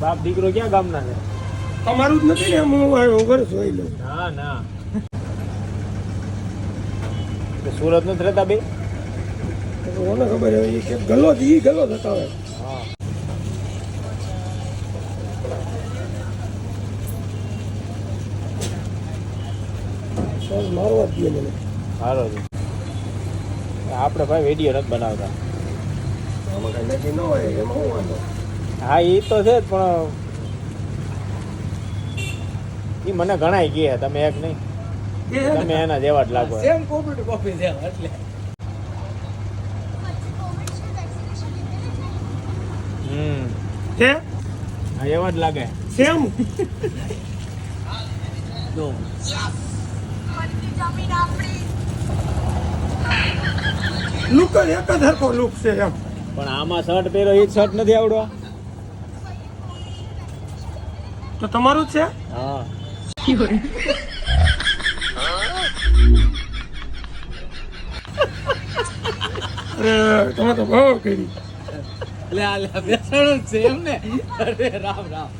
બાપ દીકરો ક્યાં ગામના છે? તમારું જ નથી ને હું ઘર જોઈ લઉં. ના ના. સુરત નથી રહેતા બે? કોને ખબર એ કે ગલો ઈ ગલો થતા હોય મારવા દે મને. સારો છે આપણે ભાઈ વીડિયો નથી બનાવતા. આમાં કઈ ન હોય એમાં હું વાંધો? હા એ તો છે જ પણ એ મને ઘણાય કહે તમે એક નહીં. તમે એના જેવા જ લાગો સેમ કોમ્પ્યુટર કોપી છે એટલે. હમ. છે? હા એવા જ લાગે. સેમ જો. લુક એક જ હરખો લુક છે એમ. પણ આમાં શર્ટ પહેરો એ શર્ટ નથી આવડો તો તમારું જ છે? હા. અરે તમે તો બહુ કરી. લે આ બેસણ છે એમ ને અરે રામ રામ.